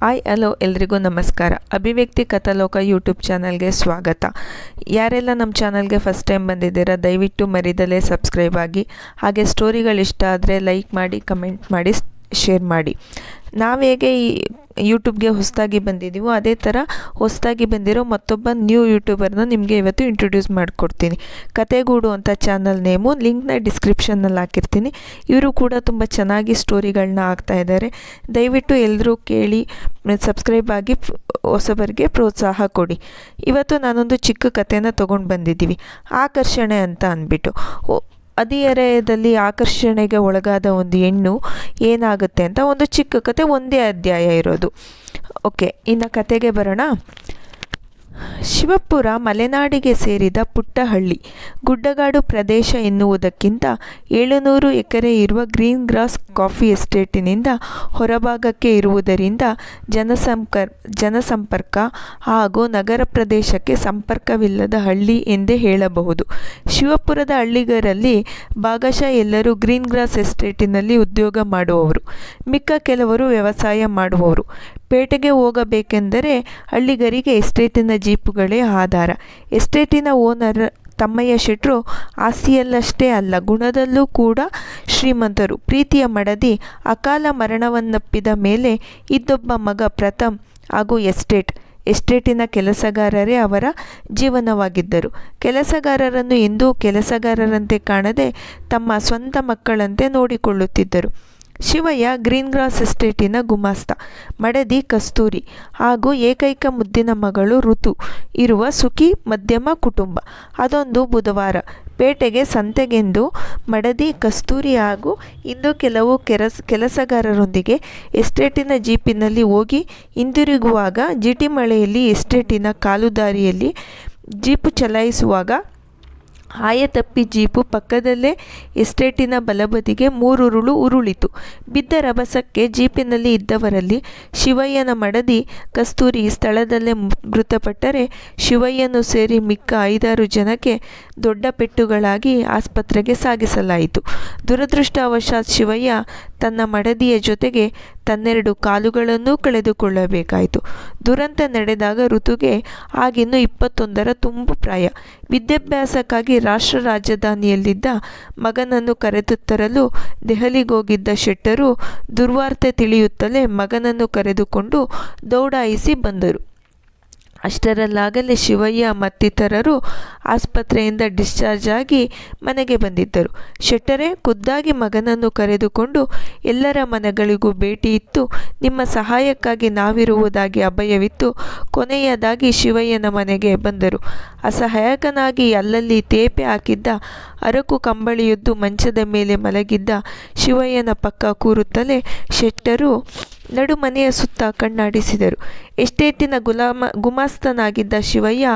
Hi hello ಎಲ್ರಿಗೂ ನಮಸ್ಕಾರ. ಅಭಿವ್ಯಕ್ತಿ ಕಥಾಲೋಕ ಯೂಟ್ಯೂಬ್ ಚಾನಲ್ಗೆ ಸ್ವಾಗತ. ಯಾರೆಲ್ಲ ನಮ್ಮ ಚಾನಲ್ಗೆ ಫಸ್ಟ್ ಟೈಮ್ ಬಂದಿದ್ದೀರಾ, ದಯವಿಟ್ಟು ಮರಿದಲೇ ಸಬ್ಸ್ಕ್ರೈಬ್ ಆಗಿ. ಹಾಗೆ ಸ್ಟೋರಿಗಳು ಇಷ್ಟ ಆದರೆ ಲೈಕ್ ಮಾಡಿ ಕಮೆಂಟ್ ಮಾಡಿ. ಶೇರ್ ಮಾಡಿ. ನಾವು ಹೇಗೆ ಈ ಯೂಟ್ಯೂಬ್ಗೆ ಹೊಸದಾಗಿ ಬಂದಿದ್ದೀವೋ ಅದೇ ಥರ ಹೊಸದಾಗಿ ಬಂದಿರೋ ಮತ್ತೊಬ್ಬ ನ್ಯೂ ಯೂಟ್ಯೂಬರ್ನ ನಿಮಗೆ ಇವತ್ತು ಇಂಟ್ರೊಡ್ಯೂಸ್ ಮಾಡಿಕೊಡ್ತೀನಿ. ಕತೆಗೂಡು ಅಂತ ಚಾನಲ್ ನೇಮು ಲಿಂಕ್ನ ಡಿಸ್ಕ್ರಿಪ್ಷನ್ನಲ್ಲಿ ಹಾಕಿರ್ತೀನಿ. ಇವರು ಕೂಡ ತುಂಬ ಚೆನ್ನಾಗಿ ಸ್ಟೋರಿಗಳನ್ನ ಹಾಕ್ತಾ ಇದ್ದಾರೆ ದಯವಿಟ್ಟು ಎಲ್ಲರೂ ಕೇಳಿ ಸಬ್ಸ್ಕ್ರೈಬ್ ಆಗಿ ಹೊಸಬರಿಗೆ ಪ್ರೋತ್ಸಾಹ ಕೊಡಿ. ಇವತ್ತು ನಾನೊಂದು ಚಿಕ್ಕ ಕಥೆನ ತೊಗೊಂಡು ಬಂದಿದ್ದೀವಿ. ಆಕರ್ಷಣೆ ಅಂತ ಅಂದ್ಬಿಟ್ಟು. ಹದಿಹರೆಯದಲ್ಲಿ ಆಕರ್ಷಣೆಗೆ ಒಳಗಾದ ಒಂದು ಹೆಣ್ಣು ಏನಾಗುತ್ತೆ ಅಂತ ಒಂದು ಚಿಕ್ಕ ಕತೆ, ಒಂದೇ ಅಧ್ಯಾಯ ಇರೋದು. ಓಕೆ ಇನ್ನು ಕತೆಗೆ ಬರೋಣ. ಶಿವಪುರ ಮಲೆನಾಡಿಗೆ ಸೇರಿದ ಪುಟ್ಟಹಳ್ಳಿ, ಗುಡ್ಡಗಾಡು ಪ್ರದೇಶ ಎನ್ನುವುದಕ್ಕಿಂತ ಏಳುನೂರು ಎಕರೆ ಇರುವ ಗ್ರೀನ್ ಗ್ರಾಸ್ ಕಾಫಿ ಎಸ್ಟೇಟಿನಿಂದ ಹೊರಭಾಗಕ್ಕೆ ಇರುವುದರಿಂದ ಜನಸಂಪರ್, ಜನಸಂಪರ್ಕ ಹಾಗೂ ನಗರ ಪ್ರದೇಶಕ್ಕೆ ಸಂಪರ್ಕವಿಲ್ಲದ ಹಳ್ಳಿ ಎಂದೇ ಹೇಳಬಹುದು. ಶಿವಪುರದ ಹಳ್ಳಿಗರಲ್ಲಿ ಭಾಗಶಃ ಎಲ್ಲರೂ ಗ್ರೀನ್ ಗ್ರಾಸ್ ಎಸ್ಟೇಟಿನಲ್ಲಿ ಉದ್ಯೋಗ ಮಾಡುವವರು. ಮಿಕ್ಕ ಕೆಲವರು ವ್ಯವಸಾಯ ಮಾಡುವವರು. ಪೇಟೆಗೆ ಹೋಗಬೇಕೆಂದರೆ ಹಳ್ಳಿಗರಿಗೆ ಎಸ್ಟೇಟಿನ ಜೀಪುಗಳೇ ಆಧಾರ. ಎಸ್ಟೇಟಿನ ಓನರ್ ತಮ್ಮಯ್ಯ ಶೆಟ್ರು ಆಸ್ತಿಯಲ್ಲಷ್ಟೇ ಅಲ್ಲ, ಗುಣದಲ್ಲೂ ಕೂಡ ಶ್ರೀಮಂತರು. ಪ್ರೀತಿಯ ಮಡದಿ, ಅಕಾಲ ಮರಣವನ್ನಪ್ಪಿದ ಮೇಲೆ ಇದ್ದೊಬ್ಬ ಮಗ ಪ್ರಥಮ್ ಹಾಗೂ ಎಸ್ಟೇಟ್. ಎಸ್ಟೇಟಿನ ಕೆಲಸಗಾರರೇ ಅವರ ಜೀವನವಾಗಿದ್ದರು. ಕೆಲಸಗಾರರನ್ನು ಎಂದೂ ಕೆಲಸಗಾರರಂತೆ ಕಾಣದೆ ತಮ್ಮ ಸ್ವಂತ ಮಕ್ಕಳಂತೆ ನೋಡಿಕೊಳ್ಳುತ್ತಿದ್ದರು. ಶಿವಯ್ಯ ಗ್ರೀನ್ ಗ್ರಾಸ್ ಎಸ್ಟೇಟಿನ ಗುಮಾಸ್ತ, ಮಡದಿ ಕಸ್ತೂರಿ ಹಾಗೂ ಏಕೈಕ ಮುದ್ದಿನ ಮಗಳು ಋತು ಇರುವ ಸುಖಿ ಮಧ್ಯಮ ಕುಟುಂಬ. ಅದೊಂದು ಬುಧವಾರ. ಪೇಟೆಗೆ ಸಂತೆಗೆಂದು ಮಡದಿ ಕಸ್ತೂರಿ ಹಾಗೂ ಇಂದು ಕೆಲವು ಕೆರಸ್, ಕೆಲಸಗಾರರೊಂದಿಗೆ ಎಸ್ಟೇಟಿನ ಜೀಪಿನಲ್ಲಿ ಹೋಗಿ ಹಿಂದಿರುಗುವಾಗ ಜಿಟಿ ಮಳೆಯಲ್ಲಿ ಎಸ್ಟೇಟಿನ ಕಾಲುದಾರಿಯಲ್ಲಿ ಜೀಪು ಚಲಾಯಿಸುವಾಗ ಆಯತಪ್ಪಿ ಜೀಪು ಪಕ್ಕದಲ್ಲೇ ಎಸ್ಟೇಟಿನ ಬಲಬದಿಗೆ ಮೂರುರುಳು ಉರುಳಿತು. ಬಿದ್ದ ರಭಸಕ್ಕೆ ಜೀಪಿನಲ್ಲಿ ಇದ್ದವರಲ್ಲಿ ಶಿವಯ್ಯನ ಮಡದಿ ಕಸ್ತೂರಿ ಸ್ಥಳದಲ್ಲೇ ಮೃತಪಟ್ಟರೆ ಶಿವಯ್ಯನು ಸೇರಿ ಮಿಕ್ಕ ಐದಾರು ಜನಕ್ಕೆ ದೊಡ್ಡ ಪೆಟ್ಟುಗಳಾಗಿ ಆಸ್ಪತ್ರೆಗೆ ಸಾಗಿಸಲಾಯಿತು. ದುರದೃಷ್ಟವಶಾತ್ ಶಿವಯ್ಯ ತನ್ನ ಮಡದಿಯ ಜೊತೆಗೆ ತನ್ನೆರಡು ಕಾಲುಗಳನ್ನೂ ಕಳೆದುಕೊಳ್ಳಬೇಕಾಯಿತು. ದುರಂತ ನಡೆದಾಗ ಋತುಗೆ ಆಗಿನ್ನೂ ಇಪ್ಪತ್ತೊಂದರ ತುಂಬು ಪ್ರಾಯ. ವಿದ್ಯಾಭ್ಯಾಸಕ್ಕಾಗಿ ರಾಷ್ಟ್ರ ರಾಜಧಾನಿಯಲ್ಲಿದ್ದ ಮಗನನ್ನು ಕರೆದು ತರಲು ದೆಹಲಿಗೋಗಿದ್ದ ಶೆಟ್ಟರು ದುರ್ವಾರ್ತೆ ತಿಳಿಯುತ್ತಲೇ ಮಗನನ್ನು ಕರೆದುಕೊಂಡು ದೌಡಾಯಿಸಿ ಬಂದರು. ಅಷ್ಟರಲ್ಲಾಗಲೇ ಶಿವಯ್ಯ ಮತ್ತಿತರರು ಆಸ್ಪತ್ರೆಯಿಂದ ಡಿಸ್ಚಾರ್ಜ್ ಆಗಿ ಮನೆಗೆ ಬಂದಿದ್ದರು. ಶೆಟ್ಟರೇ ಖುದ್ದಾಗಿ ಮಗನನ್ನು ಕರೆದುಕೊಂಡು ಎಲ್ಲರ ಮನೆಗಳಿಗೂ ಭೇಟಿ ಇತ್ತು. ನಿಮ್ಮ ಸಹಾಯಕ್ಕಾಗಿ ನಾವಿರುವುದಾಗಿ ಅಭಯವಿತ್ತು. ಕೊನೆಯದಾಗಿ ಶಿವಯ್ಯನ ಮನೆಗೆ ಬಂದರು. ಅಸಹಾಯಕನಾಗಿ ಅಲ್ಲಲ್ಲಿ ತೇಪೆ ಹಾಕಿದ್ದ ಅರಕು ಕಂಬಳಿಯದ್ದು ಮಂಚದ ಮೇಲೆ ಮಲಗಿದ್ದ ಶಿವಯ್ಯನ ಪಕ್ಕ ಕೂರುತ್ತಲೇ ಶೆಟ್ಟರು ನಡುಮನೆಯ ಸುತ್ತ ಕಣ್ಣಾಡಿಸಿದರು. ಎಸ್ಟೇಟಿನ ಗುಲಾಮ, ಗುಮಾಸ್ತನಾಗಿದ್ದ ಶಿವಯ್ಯ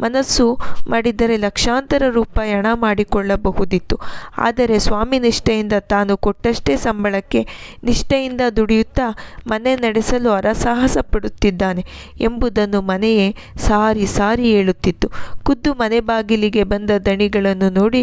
ಮನಸ್ಸು ಮಾಡಿದ್ದರೆ ಲಕ್ಷಾಂತರ ರೂಪಾಯಿ ಹಣ ಮಾಡಿಕೊಳ್ಳಬಹುದಿತ್ತು. ಆದರೆ ಸ್ವಾಮಿ ನಿಷ್ಠೆಯಿಂದ ತಾನು ಕೊಟ್ಟಷ್ಟೇ ಸಂಬಳಕ್ಕೆ ನಿಷ್ಠೆಯಿಂದ ದುಡಿಯುತ್ತಾ ಮನೆ ನಡೆಸಲು ಅರಸಾಹಸ ಪಡುತ್ತಿದ್ದಾನೆ ಎಂಬುದನ್ನು ಮನೆಯೇ ಸಾರಿ ಸಾರಿ ಹೇಳುತ್ತಿತ್ತು. ಖುದ್ದು ಮನೆ ಬಾಗಿಲಿಗೆ ಬಂದ ದಣಿಗಳನ್ನು ನೋಡಿ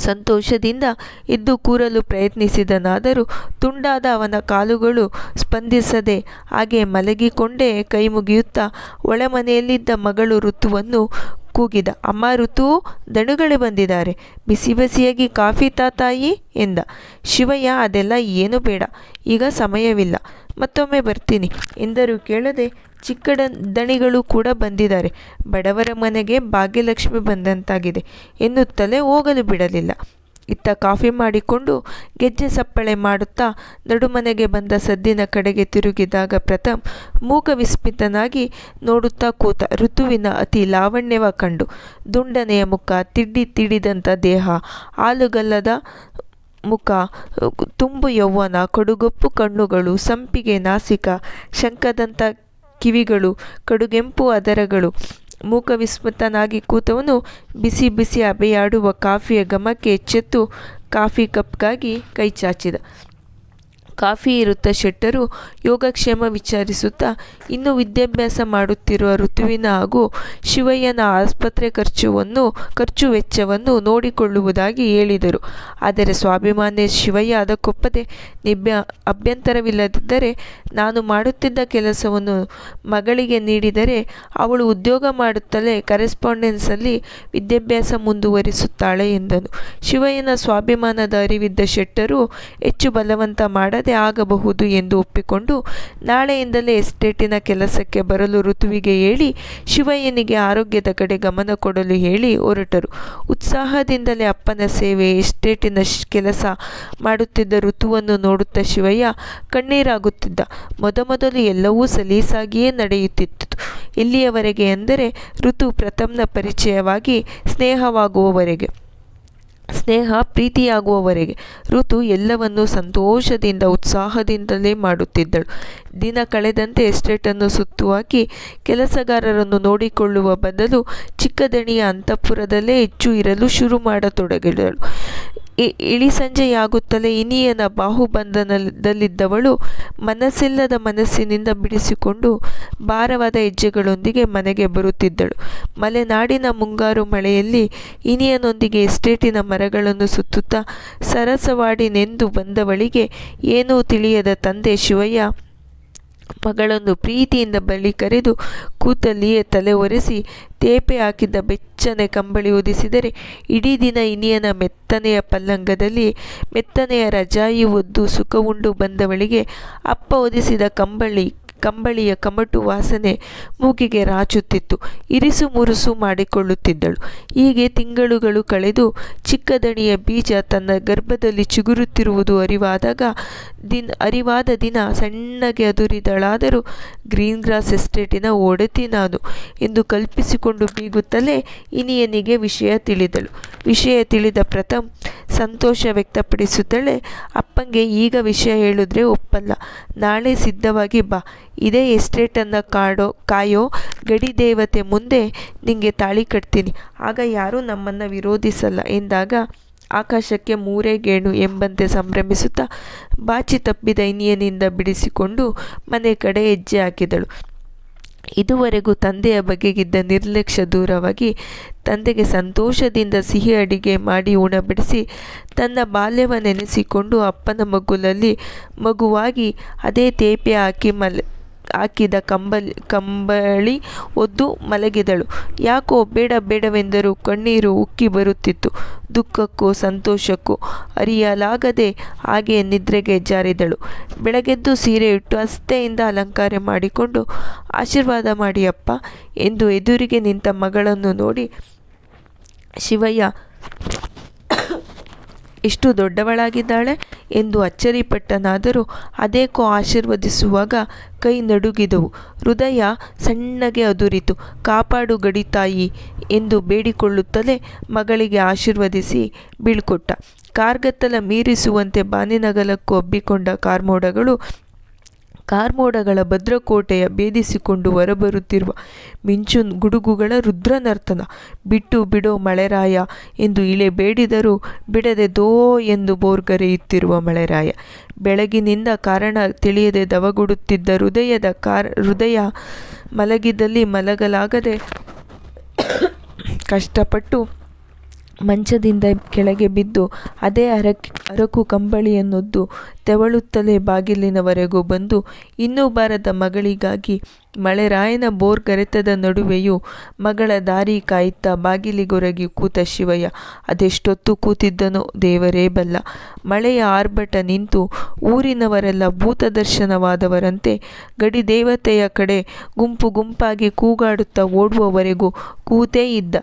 ಸಂತೋಷದಿಂದ ಎದ್ದು ಕೂರಲು ಪ್ರಯತ್ನಿಸಿದನಾದರೂ ತುಂಡಾದ ಅವನ ಕಾಲುಗಳು ಸ್ಪಂದಿಸದೆ ಹಾಗೆ ಮಲಗಿಕೊಂಡೇ ಕೈ ಮುಗಿಯುತ್ತಾ ಒಳಮನೆಯಲ್ಲಿದ್ದ ಮಗಳು ಋತುವನ್ನು ಕೂಗಿದ ಅಮ್ಮ ಋತು, ದಣುಗಳು ಬಂದಿದ್ದಾರೆ. ಬಿಸಿ ಬಿಸಿಯಾಗಿ ಕಾಫಿ ತಾತಾಯಿ ಎಂದ. ಶಿವಯ್ಯ, ಅದೆಲ್ಲ ಏನು ಬೇಡ. ಈಗ ಸಮಯವಿಲ್ಲ. ಮತ್ತೊಮ್ಮೆ ಬರ್ತೀನಿ ಎಂದರೂ. ಕೇಳದೆ ಚಿಕ್ಕ ದಣಿಗಳು ಕೂಡ ಬಂದಿದ್ದಾರೆ. ಬಡವರ ಮನೆಗೆ ಭಾಗ್ಯಲಕ್ಷ್ಮಿ ಬಂದಂತಾಗಿದೆ. ಎನ್ನುತ್ತಲೇ ಹೋಗಲು ಬಿಡಲಿಲ್ಲ. ಇತ್ತ ಕಾಫಿ ಮಾಡಿಕೊಂಡು ಗೆಜ್ಜೆ ಸಪ್ಪಳೆ ಮಾಡುತ್ತಾ ನಡುಮನೆಗೆ ಬಂದ ಸದ್ದಿನ ಕಡೆಗೆ ತಿರುಗಿದಾಗ ಪ್ರಥಮ್ ಮೂಕ ವಿಸ್ಮಿತನಾಗಿ ನೋಡುತ್ತಾ ಕೂತ ಋತುವಿನ ಅತಿ ಲಾವಣ್ಯವ ಕಂಡು. ದುಂಡನೆಯ ಮುಖ ತಿಡ್ಡಿ ತಿಡಿದಂಥ ದೇಹ ಆಲುಗಲ್ಲದ ಮುಖ, ತುಂಬು ಯೌವನ, ಕಡುಗೊಪ್ಪು ಕಣ್ಣುಗಳು, ಸಂಪಿಗೆ ನಾಸಿಕ ಶಂಕದಂಥ ಕಿವಿಗಳು, ಕಡುಗೆಂಪು ಅದರಗಳು ಮೂಕ ವಿಸ್ಮಿತನಾಗಿ ಕೂತವನು ಬಿಸಿ ಬಿಸಿ ಅಬೆಯಾಡುವ ಕಾಫಿಯ ಘಮಕ್ಕೆ ಎಚ್ಚೆತ್ತು ಕಾಫಿ ಕಪ್ಗಾಗಿ ಕೈ ಚಾಚಿದ. ಕಾಫಿ ಇರುತ್ತಾ ಶೆಟ್ಟರು ಯೋಗಕ್ಷೇಮ ವಿಚಾರಿಸುತ್ತಾ, ಇನ್ನು ವಿದ್ಯಾಭ್ಯಾಸ ಮಾಡುತ್ತಿರುವ ಋತುವಿನ ಹಾಗೂ ಶಿವಯ್ಯನ ಆಸ್ಪತ್ರೆ ಖರ್ಚುವನ್ನು, ಖರ್ಚು ವೆಚ್ಚವನ್ನು ನೋಡಿಕೊಳ್ಳುವುದಾಗಿ ಹೇಳಿದರು. ಆದರೆ ಸ್ವಾಭಿಮಾನಿ ಶಿವಯ್ಯ ಅದಕ್ಕೊಪ್ಪದೆ ನಿಭ್ಯ, ಅಭ್ಯಂತರವಿಲ್ಲದಿದ್ದರೆ ನಾನು ಮಾಡುತ್ತಿದ್ದ ಕೆಲಸವನ್ನು ಮಗಳಿಗೆ ನೀಡಿದರೆ ಅವಳು ಉದ್ಯೋಗ ಮಾಡುತ್ತಲೇ ಕರೆಸ್ಪಾಂಡೆನ್ಸಲ್ಲಿ ವಿದ್ಯಾಭ್ಯಾಸ ಮುಂದುವರಿಸುತ್ತಾಳೆ ಎಂದನು. ಶಿವಯ್ಯನ ಸ್ವಾಭಿಮಾನದ ಅರಿವಿದ್ದ ಶೆಟ್ಟರು ಹೆಚ್ಚು ಬಲವಂತ ಮಾಡದೆ ಆಗಬಹುದು ಎಂದು ಒಪ್ಪಿಕೊಂಡು ನಾಳೆಯಿಂದಲೇ ಎಸ್ಟೇಟಿನ ಕೆಲಸಕ್ಕೆ ಬರಲು ಋತುವಿಗೆ ಹೇಳಿ ಶಿವಯ್ಯನಿಗೆ ಆರೋಗ್ಯದ ಕಡೆ ಗಮನ ಕೊಡಲು ಹೇಳಿ ಹೊರಟರು. ಉತ್ಸಾಹದಿಂದಲೇ ಅಪ್ಪನ ಸೇವೆ ಎಸ್ಟೇಟಿನ ಕೆಲಸ ಮಾಡುತ್ತಿದ್ದ ಋತುವನ್ನು ನೋಡುತ್ತಾ ಶಿವಯ್ಯ ಕಣ್ಣೀರಾಗುತ್ತಿದ್ದ. ಮೊದಮೊದಲು ಎಲ್ಲವೂ ಸಲೀಸಾಗಿಯೇ ನಡೆಯುತ್ತಿತ್ತು. ಇಲ್ಲಿಯವರೆಗೆ ಎಂದರೆ ಋತು ಪ್ರಥಮ್ನ ಪರಿಚಯವಾಗಿ ಸ್ನೇಹವಾಗುವವರೆಗೆ. ಸ್ನೇಹ, ಪ್ರೀತಿಯಾಗುವವರೆಗೆ. ಋತು ಎಲ್ಲವನ್ನೂ ಸಂತೋಷದಿಂದ, ಉತ್ಸಾಹದಿಂದಲೇ ಮಾಡುತ್ತಿದ್ದಳು. ದಿನ ಕಳೆದಂತೆ ಎಸ್ಟೇಟನ್ನು ಸುತ್ತುವಾಕಿ ಕೆಲಸಗಾರರನ್ನು ನೋಡಿಕೊಳ್ಳುವ ಬದಲು ಚಿಕ್ಕದಣಿಯ ಅಂತಃಪುರದಲ್ಲೇ ಹೆಚ್ಚು ಇರಲು ಶುರು ಮಾಡತೊಡಗಿದಳು. ಇಳಿ ಸಂಜೆಯಾಗುತ್ತಲೇ ಇನಿಯನ ಬಾಹುಬಂಧನದಲ್ಲಿದ್ದವಳು ಮನಸ್ಸಿಲ್ಲದ ಮನಸ್ಸಿನಿಂದ ಬಿಡಿಸಿಕೊಂಡು ಭಾರವಾದ ಹೆಜ್ಜೆಗಳೊಂದಿಗೆ ಮನೆಗೆ ಬರುತ್ತಿದ್ದಳು. ಮಲೆನಾಡಿನ ಮುಂಗಾರು ಮಳೆಯಲ್ಲಿ ಇನಿಯನೊಂದಿಗೆ ಎಸ್ಟೇಟಿನ ಮರಗಳನ್ನು ಸುತ್ತುತ್ತಾ ಸರಸವಾಡಿ ನೆಂದು ಬಂದವಳಿಗೆ ಏನೂ ತಿಳಿಯದ ತಂದೆ ಶಿವಯ್ಯ ಮಗಳನ್ನು ಪ್ರೀತಿಯಿಂದ ಬಳಿ ಕರೆದು ಕೂತಲ್ಲಿಯೇ ತಲೆ ಒರೆಸಿ ತೇಪೆ ಹಾಕಿದ್ದ ಬೆಚ್ಚನೆ ಕಂಬಳಿ ಉದಿಸಿದರೆ ಇಡೀ ದಿನ ಇನಿಯನ ಮೆತ್ತನೆಯ ಪಲ್ಲಂಗದಲ್ಲಿ ಮೆತ್ತನೆಯ ರಜಾಯಿ ಒದ್ದು ಸುಖವುಂಡು ಬಂದವಳಿಗೆ ಅಪ್ಪ ಒದಿಸಿದ ಕಂಬಳಿ ಕಂಬಳಿಯ ಕಮಟು ವಾಸನೆ ಮೂಗಿಗೆ ರಾಚುತ್ತಿತ್ತು. ಇರಿಸು ಮುರುಸು ಮಾಡಿಕೊಳ್ಳುತ್ತಿದ್ದಳು. ಹೀಗೆ ತಿಂಗಳುಗಳು ಕಳೆದು ಚಿಕ್ಕದಣಿಯ ಬೀಜ ತನ್ನ ಗರ್ಭದಲ್ಲಿ ಚಿಗುರುತ್ತಿರುವುದು ಅರಿವಾದಾಗ ದಿನ, ಅರಿವಾದ ದಿನ ಸಣ್ಣಗೆ ಅದುರಿದಳಾದರೂ ಗ್ರೀನ್ ಗ್ರಾಸ್ ಎಸ್ಟೇಟಿನ ಒಡತಿ ನಾನು ಎಂದು ಕಲ್ಪಿಸಿಕೊಂಡು ಬೀಗುತ್ತಲೇ ಇನಿಯನಿಗೆ ವಿಷಯ ತಿಳಿದಳು. ವಿಷಯ ತಿಳಿದ ಪ್ರಥಮ್ ಸಂತೋಷ ವ್ಯಕ್ತಪಡಿಸುತ್ತಲೇ ಅಪ್ಪಂಗೆ ಈಗ ವಿಷಯ ಹೇಳಿದ್ರೆ ಒಪ್ಪಲ್ಲ. ನಾಳೆ ಸಿದ್ಧವಾಗಿ ಬಾ. ಇದೇ ಎಸ್ಟೇಟನ್ನು ಕಾಡೋ, ಕಾಯೋ ಗಡಿ ದೇವತೆ ಮುಂದೆ ನಿಮಗೆ ತಾಳಿ ಕಟ್ತೀನಿ. ಆಗ ಯಾರೂ ನಮ್ಮನ್ನು ವಿರೋಧಿಸಲ್ಲ ಎಂದಾಗ ಆಕಾಶಕ್ಕೆ ಮೂರೇ ಗೇಣು ಎಂಬಂತೆ ಸಂಭ್ರಮಿಸುತ್ತಾ ಬಾಚಿ ತಪ್ಪಿದ ಇನಿಯನಿಂದ ಬಿಡಿಸಿಕೊಂಡು ಮನೆ ಕಡೆ ಹೆಜ್ಜೆ ಹಾಕಿದಳು. ಇದುವರೆಗೂ ತಂದೆಯ ಬಗೆಗಿದ್ದ ನಿರ್ಲಕ್ಷ್ಯ ದೂರವಾಗಿ ತಂದೆಗೆ ಸಂತೋಷದಿಂದ ಸಿಹಿ ಅಡಿಗೆ ಮಾಡಿ ಉಣಬಡಿಸಿ ತನ್ನ ಬಾಲ್ಯವ ನೆನೆಸಿಕೊಂಡು ಅಪ್ಪನ ಮಗುಲಲ್ಲಿ ಮಗುವಾಗಿ ಅದೇ ತೇಪೆ ಹಾಕಿ ಮಲ್ ಹಾಕಿದ ಕಂಬಲಿ, ಕಂಬಳಿ ಒದ್ದು ಮಲಗಿದಳು. ಯಾಕೋ ಬೇಡ ಬೇಡವೆಂದರೂ ಕಣ್ಣೀರು ಉಕ್ಕಿ ಬರುತ್ತಿತ್ತು. ದುಃಖಕ್ಕೂ ಸಂತೋಷಕ್ಕೂ ಅರಿಯಲಾಗದೆ ಹಾಗೆ ನಿದ್ರೆಗೆ ಜಾರಿದಳು. ಬೆಳಗೆದ್ದು ಸೀರೆ ಇಟ್ಟು ಅಸ್ತೆಯಿಂದ ಅಲಂಕಾರ ಮಾಡಿಕೊಂಡು, ಆಶೀರ್ವಾದ ಮಾಡಿ ಅಪ್ಪ ಎಂದು ಎದುರಿಗೆ ನಿಂತ ಮಗಳನ್ನು ನೋಡಿ, ಶಿವಯ್ಯ ಎಷ್ಟು ದೊಡ್ಡವಳಾಗಿದ್ದಾಳೆ ಎಂದು ಅಚ್ಚರಿಪಟ್ಟನಾದರೂ ಅದೇಕೋ ಆಶೀರ್ವದಿಸುವಾಗ ಕೈ ನಡುಗಿದವು. ಹೃದಯ ಸಣ್ಣಗೆ ಅದುರಿತು. ಕಾಪಾಡು ಗಡಿತಾಯಿ ಎಂದು ಬೇಡಿಕೊಳ್ಳುತ್ತಲೇ ಮಗಳಿಗೆ ಆಶೀರ್ವದಿಸಿ ಬೀಳ್ಕೊಟ್ಟ. ಕಾರ್ಗತ್ತಲ ಮೀರಿಸುವಂತೆ ಬಾನಿನಗಲಕ್ಕೂ ಹಬ್ಬಿಕೊಂಡ ಕಾರ್ಮೋಡಗಳು ಕಾರ್ಮೋಡಗಳ ಭದ್ರಕೋಟೆಯ ಭೇದಿಸಿಕೊಂಡು ಹೊರಬರುತ್ತಿರುವ ಮಿಂಚುನ್ ಗುಡುಗುಗಳ ರುದ್ರನರ್ತನ. ಬಿಟ್ಟು ಬಿಡೋ ಮಳೆರಾಯ ಎಂದು ಇಳೆ ಬೇಡಿದರೂ ಬಿಡದೆ ದೋ ಎಂದು ಬೋರ್ಗರೆಯುತ್ತಿರುವ ಮಳೆರಾಯ. ಬೆಳಗಿನಿಂದ ಕಾರಣ ತಿಳಿಯದೆ ದವಗುಡುತ್ತಿದ್ದ ಹೃದಯದ ಕಾರ್, ಹೃದಯ ಮಲಗಿದಲ್ಲಿ ಮಲಗಲಾಗದೆ ಕಷ್ಟಪಟ್ಟು ಮಂಚದಿಂದ ಕೆಳಗೆ ಬಿದ್ದು ಅದೇ ಅರಕ್, ಅರಕು ಕಂಬಳಿಯನ್ನೊದ್ದು ತೆವಳುತ್ತಲೇ ಬಾಗಿಲಿನವರೆಗೂ ಬಂದು ಇನ್ನೂ ಬಾರದ ಮಗಳಿಗಾಗಿ ಮಳೆರಾಯನ ಬೋರ್ಗರೆತದ ನಡುವೆಯೂ ಮಗಳ ದಾರಿ ಕಾಯುತ್ತಾ ಬಾಗಿಲಿಗೊರಗಿ ಕೂತ ಶಿವಯ್ಯ. ಅದೆಷ್ಟೊತ್ತು ಕೂತಿದ್ದನೋ ದೇವರೇ ಬಲ್ಲ. ಮಳೆಯ ಆರ್ಭಟ ನಿಂತು ಊರಿನವರೆಲ್ಲ ಭೂತದರ್ಶನವಾದವರಂತೆ ಗಡಿ ದೇವತೆಯ ಕಡೆ ಗುಂಪು ಗುಂಪಾಗಿ ಕೂಗಾಡುತ್ತಾ ಓಡುವವರೆಗೂ ಕೂತೇ ಇದ್ದ.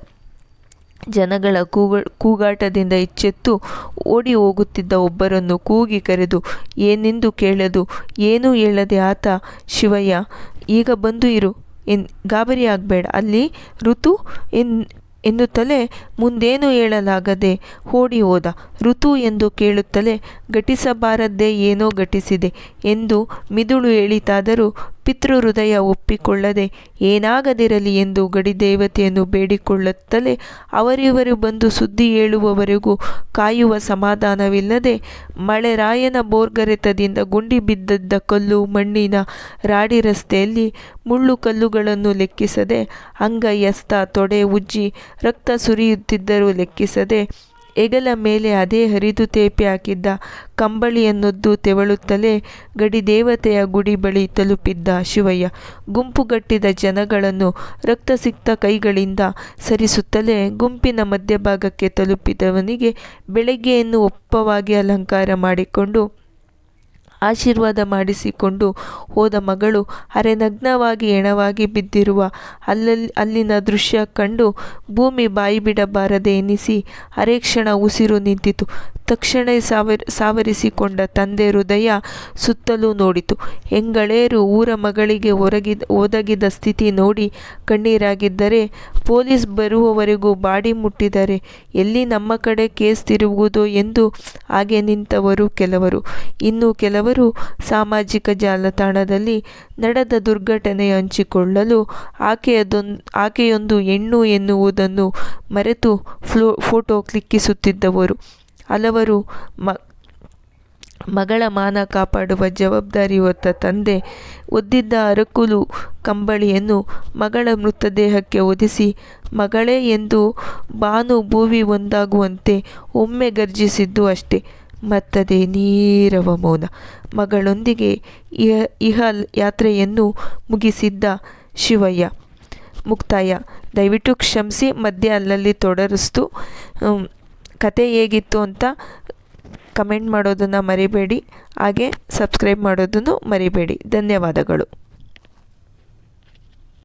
ಜನಗಳ ಕೂಗ, ಕೂಗಾಟದಿಂದ ಎಚ್ಚೆತ್ತು ಓಡಿ ಹೋಗುತ್ತಿದ್ದ ಒಬ್ಬರನ್ನು ಕೂಗಿ ಕರೆದು, ಏನೆಂದು ಕೇಳದು? ಏನೂ ಹೇಳದೆ ಆತ, ಶಿವಯ್ಯ, ಈಗ ಬಂದು ಇರು. ಎನ್, ಗಾಬರಿ ಆಗಬೇಡ. ಅಲ್ಲಿ ಋತು ಎನ್, ಎನ್ನುತ್ತಲೇ ಮುಂದೇನು ಹೇಳಲಾಗದೆ ಓಡಿ ಹೋದ. ಋತು ಎಂದು ಕೇಳುತ್ತಲೇ, ಘಟಿಸಬಾರದ್ದೇ, ಏನೋ ಘಟಿಸಿದೆ ಎಂದು ಮಿದುಳು ಹೇಳಿತಾದರೂ ಪಿತೃ ಹೃದಯ ಒಪ್ಪಿಕೊಳ್ಳದೆ ಏನಾಗದಿರಲಿ ಎಂದು ಗಡಿದೇವತೆಯನ್ನು ಬೇಡಿಕೊಳ್ಳುತ್ತಲೇ ಅವರಿವರು ಬಂದು ಸುದ್ದಿ ಹೇಳುವವರೆಗೂ ಕಾಯುವ ಸಮಾಧಾನವಿಲ್ಲದೆ ಮಳೆರಾಯನ ಬೋರ್ಗರೆತದಿಂದ ಗುಂಡಿ ಬಿದ್ದದ್ದ ಕಲ್ಲು ಮಣ್ಣಿನ ರಾಡಿ ರಸ್ತೆಯಲ್ಲಿ ಮುಳ್ಳು ಕಲ್ಲುಗಳನ್ನು ಲೆಕ್ಕಿಸದೆ ಅಂಗೈಯಸ್ತ ತೊಡೆ ಉಜ್ಜಿ ರಕ್ತ ಸುರಿಯುತ್ತಿದ್ದರೂ ಲೆಕ್ಕಿಸದೆ ಹೆಗಲ ಮೇಲೆ ಅದೇ ಹರಿದು ತೇಪೆ ಹಾಕಿದ್ದ ಕಂಬಳಿಯನ್ನೊದ್ದು ತೆವಳುತ್ತಲೇ ಗಡಿದೇವತೆಯ ಗುಡಿ ಬಳಿ ತಲುಪಿದ್ದ ಶಿವಯ್ಯ. ಗುಂಪುಗಟ್ಟಿದ ಜನಗಳನ್ನು ರಕ್ತಸಿಕ್ತ ಕೈಗಳಿಂದ ಸರಿಸುತ್ತಲೇ ಗುಂಪಿನ ಮಧ್ಯಭಾಗಕ್ಕೆ ತಲುಪಿದವನಿಗೆ ಬೆಳಗ್ಗೆಯನ್ನು ಒಪ್ಪವಾಗಿ ಅಲಂಕಾರ ಮಾಡಿಕೊಂಡು ಆಶೀರ್ವಾದ ಮಾಡಿಸಿಕೊಂಡು ಹೋದ ಮಗಳು ಅರೆನಗ್ನವಾಗಿ ಎಣವಾಗಿ ಬಿದ್ದಿರುವ ಅಲ್ಲಲ್ಲಿ, ಅಲ್ಲಿನ ದೃಶ್ಯ ಕಂಡು ಭೂಮಿ ಬಾಯಿ ಬಿಡಬಾರದೆ ಎನಿಸಿ ಅರೆಕ್ಷಣ ಉಸಿರು ನಿಂತಿತು. ತಕ್ಷಣ ಸಾವರ್, ಸಾವರಿಸಿಕೊಂಡ ತಂದೆ ಹೃದಯ ಸುತ್ತಲೂ ನೋಡಿತು. ಹೆಂಗಳೇರು ಊರ ಮಗಳಿಗೆ ಹೊರಗಿದ ಒದಗಿದ ಸ್ಥಿತಿ ನೋಡಿ ಕಣ್ಣೀರಾಗಿದ್ದರೆ, ಪೊಲೀಸ್ ಬರುವವರೆಗೂ ಬಾಡಿ ಮುಟ್ಟಿದರೆ, ಎಲ್ಲಿ ನಮ್ಮ ಕಡೆ ಕೇಸ್ ತಿರುಗುವುದು ಎಂದು ಹಾಗೆ ನಿಂತವರು ಕೆಲವರು. ಇನ್ನು ಕೆಲವರು ಸಾಮಾಜಿಕ ಜಾಲತಾಣದಲ್ಲಿ ನಡೆದ ದುರ್ಘಟನೆ ಹಂಚಿಕೊಳ್ಳಲು ಆಕೆಯದೊಂದು ಆಕೆಯೊಂದು ಹೆಣ್ಣು ಎನ್ನುವುದನ್ನು ಮರೆತು ಫ್ಲೋ, ಫೋಟೋ ಕ್ಲಿಕ್ಕಿಸುತ್ತಿದ್ದವರು. ಹಲವರು ಮ, ಮಗಳ ಮಾನ ಕಾಪಾಡುವ ಜವಾಬ್ದಾರಿ ಹೊತ್ತ ತಂದೆ ಒದ್ದಿದ್ದ ಅರಕುಲು ಕಂಬಳಿಯನ್ನು ಮಗಳ ಮೃತದೇಹಕ್ಕೆ ಒದಿಸಿ ಮಗಳೇ ಎಂದು ಬಾನು ಭೂವಿ ಒಂದಾಗುವಂತೆ ಒಮ್ಮೆ ಗರ್ಜಿಸಿದ್ದು ಅಷ್ಟೇ. ಮತ್ತದೇ ನೀರವ ಮೌನ ಮಗಳೊಂದಿಗೆ ಇಹ ಇಹ ಯಾತ್ರೆಯನ್ನು ಮುಗಿಸಿದ್ದ ಶಿವಯ್ಯ. ಮುಕ್ತಾಯ. ದಯವಿಟ್ಟು ಕ್ಷಮಿಸಿ, ಮಧ್ಯೆ ಅಲ್ಲಲ್ಲಿ ತೊಡರಿಸ್ತು. ಕತೆ ಹೇಗಿತ್ತು ಅಂತ ಕಮೆಂಟ್ ಮಾಡೋದನ್ನು ಮರಿಬೇಡಿ ಹಾಗೆ ಸಬ್ಸ್ಕ್ರೈಬ್ ಮಾಡೋದನ್ನು ಮರಿಬೇಡಿ. ಧನ್ಯವಾದಗಳು.